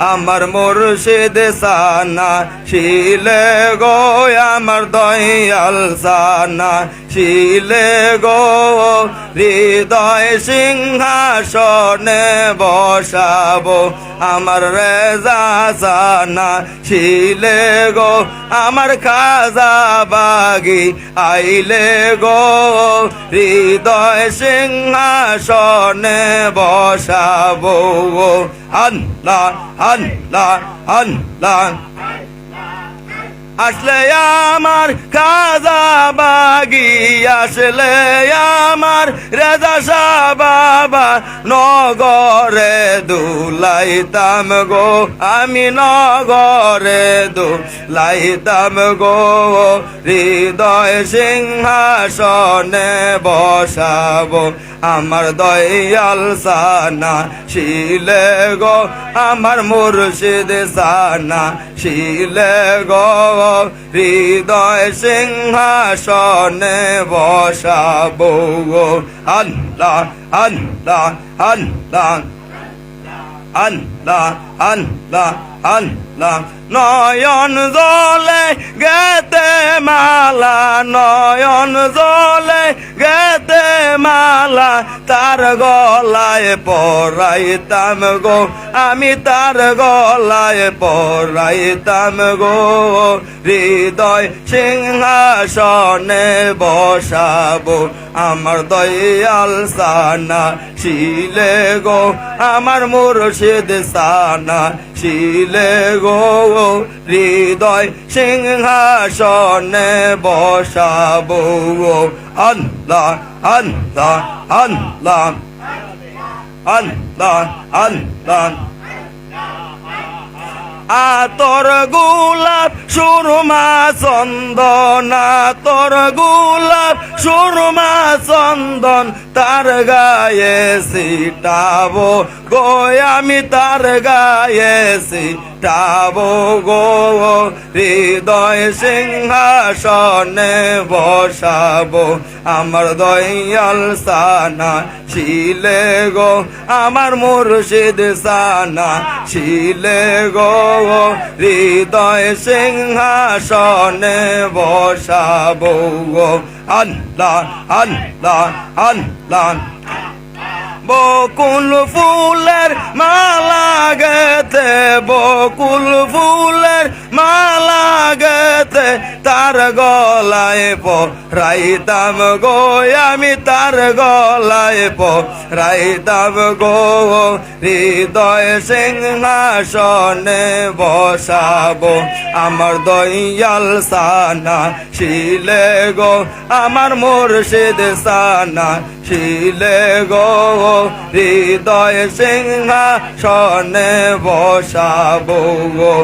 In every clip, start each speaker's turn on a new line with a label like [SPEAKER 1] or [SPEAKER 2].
[SPEAKER 1] আমার মুর্শিদ সানা, শিলে গো আমার দয়াল সানা, শিলে গো হৃদয় সিংহাসনে বসাবো আমার রেজা সানা, শিলে গো আমার খাজা বাগি, আইলে গো হৃদয় সিংহাসনে বসাবো। আল্লাহ আল্লাহ আল্লাহ আসলে আমার কাজা বাগি আসলে আমার রেজা শাহ বাবা নগরে দুলাইতাম গো, আমি নগরে দুলাইতাম গো। হৃদয় সিংহাসনে বসাবো, আমার দয়াল সানা শিলে গো, আমার মুর্শিদ সানা শিলে গো। হৃদয় সিংহাসনে বসাবো আল্লাহ আল্লাহ। আল্লাহ la han la নয়ন জলে গেতে মালা, নয়ন জলে গেতে মালা। তার গলায় পরাইতাম গো আমি তার গলায় পরাইতাম গো। হৃদয় সিংহাসনে বসাবো। আমার দয়াল সানা শিলে গো। আমার মুর্শিদ সানা শিলে গো। হৃদয় সিংহাসনে বসাবো আল্লাহ আল্লাহ আল্লাহ। আল্লাহ আল্লাহ। আতর গোলাপ সুরমা চন্দন আতর গোলাপ সুরমা চন্দন। তার গায়ে সিটাবো গো, আমি তার গায়ে সিটাবো গো। হৃদয় সিংহাসনে বসাবো, আমার দয়াল সানা শিলে গো, আমার মুর্শিদ সানা শিলে গো। হৃদয় সিংহাসনে বসাবো গো। আল্লাহ আল্লাহ আল্লাহ। বকুল ফুলের মালা গেতে বকুল ফুলের মালা তার গলায় রাইতাম গো, আমি তার গলায় রাইতাম গো। হৃদয় সিংহাসনে বসাবো, আমার দয়াল সানা শিলে গো, আমার মুর্শিদ সানা শিলে গো। হৃদয় সিংহাসনে বসাবো গো।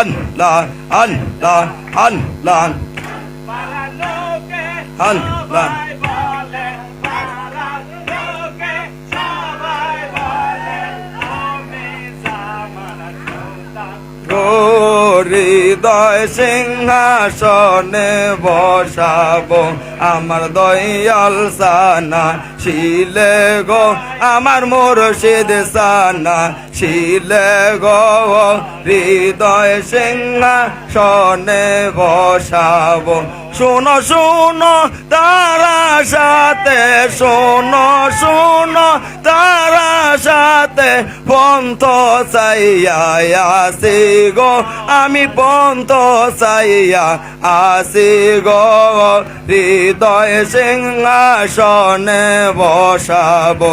[SPEAKER 1] আল্লাহ আল্লাহ আল্লাহ আল্লাহ হৃদয় সিংহাসনে বসাবো। আমার দয়াল সানা শিলে গো, আমার মুর্শিদ সানা শিলে গো, হৃদয় সিংহাসনে বসাবো। শোনো শোনো, তারা সাথে, শোনো শোনো, তারা সাথে, পন্থ চাইয়া আসি গো, আমি পন্থ চাইয়া আসি গো, হৃদয় সিংহাসনে বসাবো।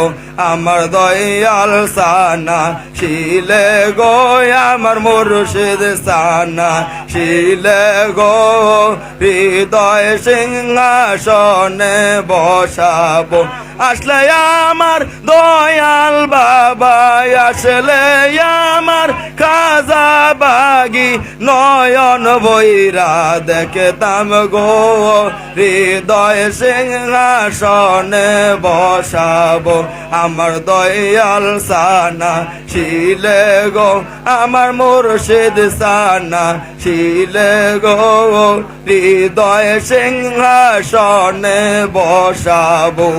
[SPEAKER 1] আমার দয়াল সানা, শিলে গো আমার মুর্শিদ সানা, শিলে গো হৃদয় সিংহাসনে বসাবো। আসলে আমার দয়াল বাবা আসলে বাগি নয়ন বৈরা দেখতাম গো। হৃদয় সিংহাসনে বসাবো আমার দয়াল সানা। শিলে গো, আমার মুর্শিদ সানা। শিলে গো, হৃদয় সিংহাসনে বসাবো।